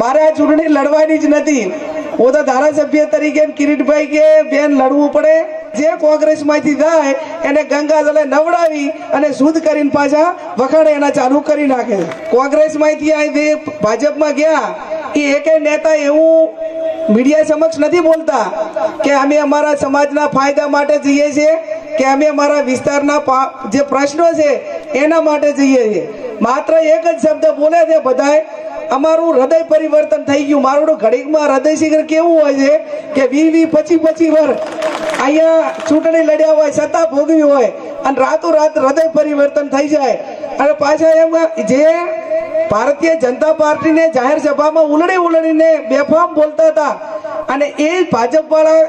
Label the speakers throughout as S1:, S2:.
S1: મારે આ ચૂંટણી લડવાની જ નથી. હું તો ધારાસભ્ય તરીકે કિરીટભાઈ કે બેન લડવું પડે. જે કોંગ્રેસમાંથી થાય, એને ગંગાજળે નવડાવી અને શુદ્ધ કરીને પાછા વખાણે એના ચાલુ કરી નાખે કોંગ્રેસમાંથી જે ભાજપમાં ગયા, એ એકે નેતા એવું મીડિયા સમક્ષ નથી બોલતા કે અમે અમારા સમાજના ફાયદા માટે જઈએ છીએ, કે અમે અમારા વિસ્તારના જે પ્રશ્નો છે, એના માટે જઈએ છીએ. માત્ર એક જ શબ્દ બોલે છે બધાય અમારું હૃદય પરિવર્તન થઈ ગયું. મારું ઘડીકમાં હૃદય શિખર કેવું હોય છે કે વી વી પછી પછી વર અહીંયા ચૂંટણી લડ્યા હોય, સત્તા ભોગવી હોય અને રાતોરાત હૃદય પરિવર્તન થઈ જાય. અને પાછા એમ જે ભારતીય જનતા પાર્ટીને જાહેર સભામાં ઉલડી ઉલડીને બેફામ બોલતા હતા અને એ ભાજપ વાળા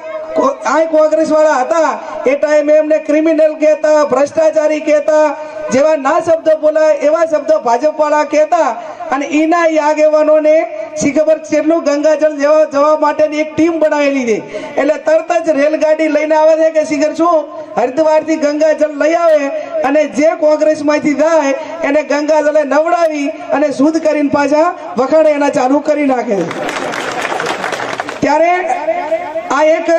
S1: આ કોંગ્રેસ વાળા હતા, એ ટાઈમે એમને ક્રિમિનલ કહેતા, ભ્રષ્ટાચારી કહેતા, જેવા ના શબ્દો બોલાય એવા શબ્દો ભાજપ વાળા કહેતા અને એના ઈ આગેવાનોને શી છેલ્લું ગંગાજળ જેવા જવા માટેની એક ટીમ બનાવેલી છે. એટલે તરત જ રેલગાડી લઈને આવે છે કે શિખર શું? હરિદ્વારથી ગંગાજળ લઈ આવે અને જે કોંગ્રેસમાંથી જાય એને ગંગાજળે નવડાવી અને શુદ્ધ કરીને પાછા વખાણે એના ચાલુ કરી નાખે ત્યારે આ એક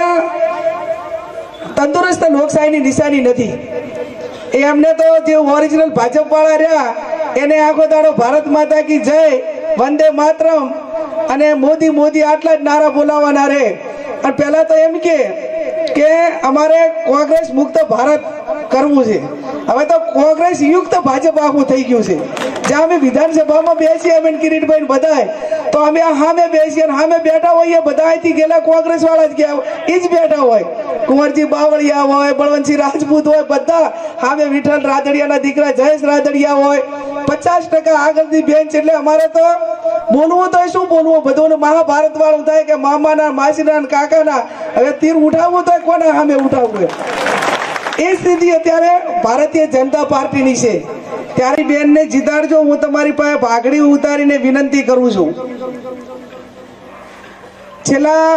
S1: તંદુરસ્ત લોકશાહીની નિશાની નથી. એ એમને તો જે ઓરિજિનલ ભાજપ વાળા રહ્યા એને આખો દાડો ભારત માતા કી જય, વંદે માતરમ. અને મોદી મોદી આટલા જ નારા બોલાવવાના રે. અને પહેલા તો એમ કે કે અમારે કોંગ્રેસ મુક્ત ભારત કરવું છે. હવે તો કોંગ્રેસ યુક્ત ભાજપ આખું થઈ ગયું છે. જ્યાં અમે વિધાનસભામાં બેસીએ અમે કિરીટભાઈ બધાય, તો અમે આ સામે બેસીએ સામે બેઠા હોઈએ, બધા અહીંથી ગયેલા કોંગ્રેસ વાળા જ ગયા એ જ બેઠા હોય. કુંવરજી બાવળિયા હોય, બળવંતસિંહ રાજપૂત હોય, બધા સામે વિઠ્ઠલ રાદડિયાના દીકરા જયેશ રાદડિયા હોય. પચાસ ટકા આગળની છે એટલે અમારે તો બોલવું તો શું બોલવું? બધું મહાભારત વાળું થાય કે મામાના, માસીના કાકાના. હવે તીર ઉઠાવવું તો કોના સામે ઉઠાવવું એ સ્થિતિ અત્યારે ભારતીય જનતા પાર્ટીની છે. ત્યારે બેનને જીતાડજો, હું તમારી પાસે ભાગડી ઉતારીને વિનંતી કરું છું. છેલ્લા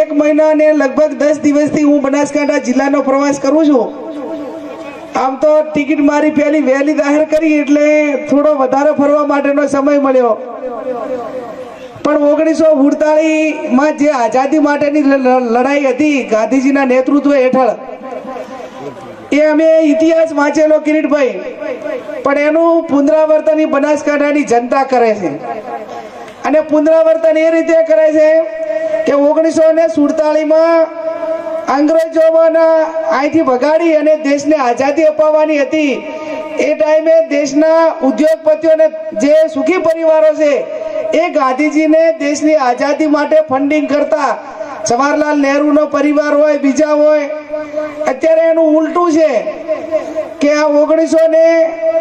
S1: એક મહિના ને લગભગ દસ દિવસથી હું બનાસકાંઠા જિલ્લાનો પ્રવાસ કરું છું. આમ તો ટિકિટ મારી પહેલી વહેલી જાહેર કરી એટલે થોડો વધારે ફરવા માટેનો સમય મળ્યો. પણ ઓગણીસો માં જે આઝાદી માટેની લડાઈ હતી ગાંધીજીના નેતૃત્વ હેઠળ, એ અમે ઇતિહાસ વાંચેલો કિરીટભાઈ. પણ એનું પુનરાવર્તન બનાસકાંઠાની જનતા કરે છે. અને પુનરાવર્તન એ રીતે કરે છે કે ઓગણીસો ને સુડતાલીસમાં અંગ્રેજોના અહીંથી ભગાડી અને દેશને આઝાદી અપાવવાની હતી. એ ટાઈમે દેશના ઉદ્યોગપતિઓને જે સુખી પરિવારો છે, એ ગાંધીજીને દેશની આઝાદી માટે ફંડિંગ કરતા. જવાહરલાલ નહેરુનો પરિવાર હોય, બીજા હોય, અત્યારે એનું ઉલટું છે કે આ ઓગણીસો ને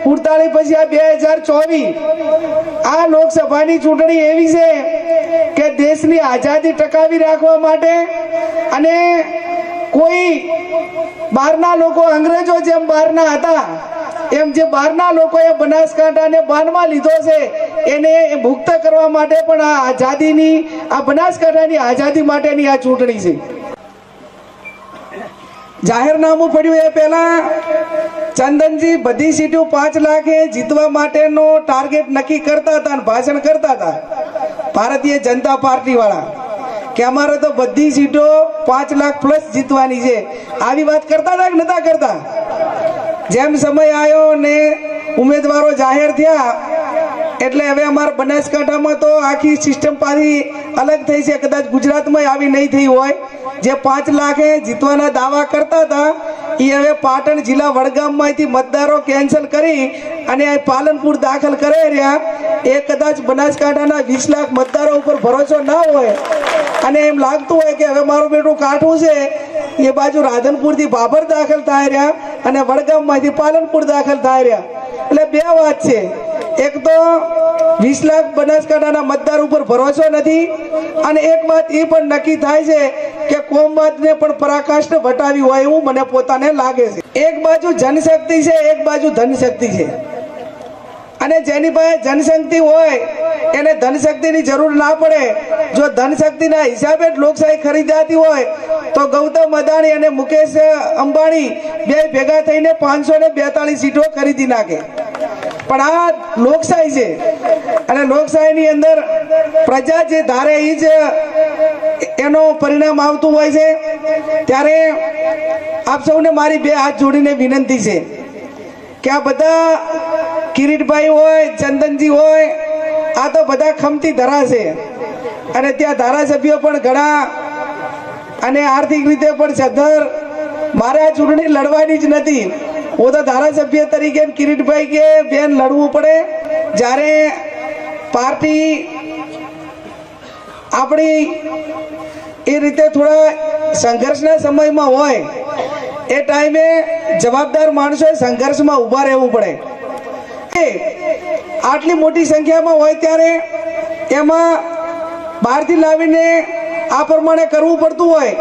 S1: ઉડતાલીસ પછી આ બે હજાર ચોવીસ આ લોકસભાની ચૂંટણી એવી છે કે દેશની આઝાદી ટકાવી રાખવા માટે અને કોઈ બહારના લોકો અંગ્રેજો જેમ બહારના હતા, એમ જે બહારના લોકોએ બનાસકાંઠાને બાનમાં લીધો છે, એને મુક્ત કરવા માટે પણ આ આઝાદીની, આ બનાસકાંઠાની આઝાદી માટેની આ ચૂંટણી છે. જાહેરનામું પડ્યું એ પહેલા, ચંદનજી બધી સીટો પાંચ લાખે જીતવા માટેનો ટાર્ગેટ નક્કી કરતા હતા અને ભાષણ કરતા હતા. ભારતીય જનતા પાર્ટી વાળા કે અમારે તો બધી સીટો પાંચ લાખ પ્લસ જીતવાની છે. આવી વાત કરતા હતા કે નતા કરતા? જેમ સમય આવ્યો ને ઉમેદવારો જાહેર થયા, એટલે હવે અમારા બનાસકાંઠામાં તો આખી સિસ્ટમ પાછી અલગ થઈ છે. કદાચ ગુજરાતમાં આવી નહીં થઈ હોય. જે પાંચ લાખે જીતવાના દાવા કરતા હતા એ હવે પાટણ જિલ્લા વડગામમાંથી મતદારો કેન્સલ કરી અને આ પાલનપુર દાખલ કરે રહ્યા. એ કદાચ બનાસકાંઠાના વીસ લાખ મતદારો ઉપર ભરોસો ના હોય અને એમ લાગતું હોય કે હવે મારું બેટું કાઠું છે, એ બાજુ રાધનપુરથી બાબર દાખલ થાય રહ્યા અને વડગામમાંથી પાલનપુર દાખલ થાય રહ્યા. એટલે બે વાત છે. એક તો વીસ લાખ બનાસકાંઠાના મતદાર ઉપર ભરોસો નથી અને એક વાત એ પણ નક્કી થાય છે કે કોમવાદને પણ પરાકાષ્ઠ વટાવી હોય એવું મને પોતાને લાગે છે. એક બાજુ જનશક્તિ છે, એક બાજુ ધનશક્તિ છે. અને જેની પાસે જનશક્તિ હોય, એને ધનશક્તિની જરૂર ના પડે. જો ધનશક્તિના હિસાબે જ લોકશાહી ખરીદાતી હોય, તો ગૌતમ અદાણી અને મુકેશ અંબાણી બે ભેગા થઈને પાંચસો ને બેતાળીસ સીટો ખરીદી નાખે. પણ આ લોકશાહી છે. અને લોકશાહીની અંદર પ્રજા જે ધારે એ જ એનો પરિણામ આવતું હોય છે, ત્યારે આપ સૌને મારી બે હાથ જોડીને વિનંતી છે કે આ બધા કિરીટભાઈ હોય, ચંદનજી હોય, આ તો બધા ખમતી ધરા છે. અને ત્યાં ધારાસભ્યો પણ ઘણા અને આર્થિક રીતે પણ સદ્ધર. મારે આ ચૂંટણી લડવાની જ નથી. હું તો ધારાસભ્ય તરીકે કિરીટભાઈ કે બેન લડવું પડે. જ્યારે પાર્ટી આપણી એ રીતે થોડા સંઘર્ષના સમયમાં હોય, એ ટાઈમે જવાબદાર માણસોએ સંઘર્ષમાં ઊભા રહેવું પડે. કે આટલી મોટી સંખ્યામાં હોય ત્યારે એમાં બહારથી લાવીને આ પ્રમાણે કરવું પડતું હોય,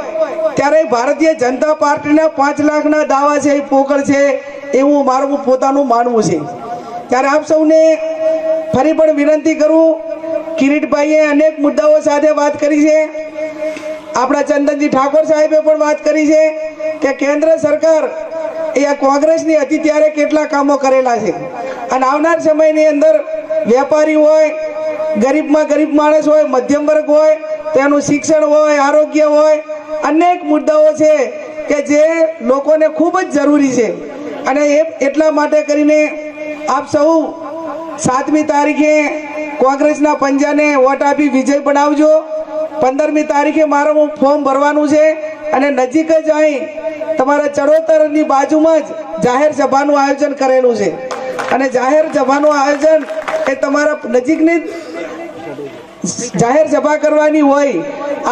S1: ત્યારે ભારતીય જનતા પાર્ટીના પાંચ લાખના દાવા છે પોકળ છે એવું મારું પોતાનું માનવું છે. ત્યારે આપ સૌને ફરી પણ વિનંતી કરું, કિરીટભાઈએ અનેક મુદ્દાઓ સાથે વાત કરી છે. આપણા ચંદનજી ઠાકોર સાહેબે પણ વાત કરી છે કે કેન્દ્ર સરકાર એ આ કોંગ્રેસની હતી ત્યારે કેટલા કામો કરેલા છે. અને આવનાર સમયની અંદર વેપારી હોય, ગરીબમાં ગરીબ માણસ હોય, મધ્યમ વર્ગ હોય, તેનું શિક્ષણ હોય, આરોગ્ય હોય, અનેક મુદ્દાઓ છે કે જે લોકોને ખૂબ જ જરૂરી છે. અને એ એટલા માટે કરીને આપ સૌ સાતમી તારીખે કોંગ્રેસના પંજાને વોટ આપી વિજય બનાવજો. પંદરમી તારીખે મારું ફોર્મ ભરવાનું છે અને નજીક જ અહીં તમારા ચડોતરની બાજુમાં જ જાહેર સભાનું આયોજન કરેલું છે. અને જાહેર સભાનું આયોજન એ તમારા નજીકની જાહેર સભા કરવાની હોય.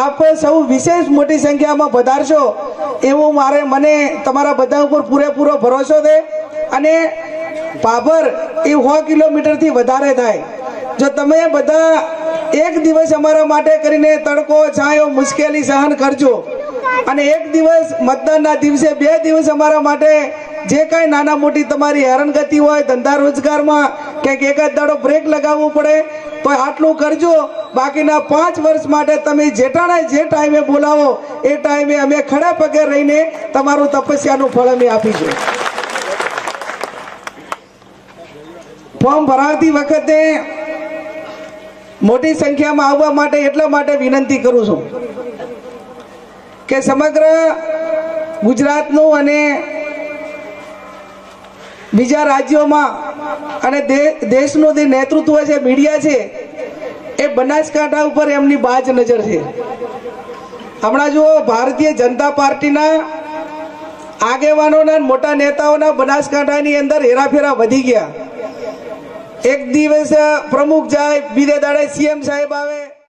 S1: આપ સૌ વિશેષ મોટી સંખ્યામાં પધારશો. એવું મારે મને તમારા બધા ઉપર પૂરેપૂરો ભરોસો છે અને પાભર એ સો કિલોમીટરથી વધારે થાય. જો તમે બધા એક દિવસ અમારા માટે કરીને તડકો, છાંયો, મુશ્કેલી સહન કરજો. અને એક દિવસ મતદાનના દિવસે બે દિવસ અમારા માટે જે કાંઈ નાના મોટી તમારી હેરાનગતિ હોય ધંધા રોજગારમાં કંઈક એકાદ દાડો બ્રેક લગાવવું પડે, તો આટલું કરજો. બાકીના પાંચ વર્ષ માટે તમે જેટાણે જે ટાઈમે બોલાવો, એ ટાઈમે અમે ખડા પગે રહીને તમારું તપસ્યાનું ફળ અમે આપીશું. ફોર્મ ભરાવતી વખતે મોટી સંખ્યામાં આવવા માટે એટલા માટે વિનંતી કરું છું કે સમગ્ર ગુજરાતનું અને બીજા રાજ્યોમાં અને દેશનું જે નેતૃત્વ છે, મીડિયા છે એ બનાસકાંઠા ઉપર એમની બાજ નજર છે. હમણાં જુઓ, ભારતીય જનતા પાર્ટીના આગેવાનોના મોટા નેતાઓના બનાસકાંઠાની અંદર હેરાફેરા વધી ગયા. એક દિવસ પ્રમુખ જાય, બીજે દાડે સીએમ સાહેબ આવે.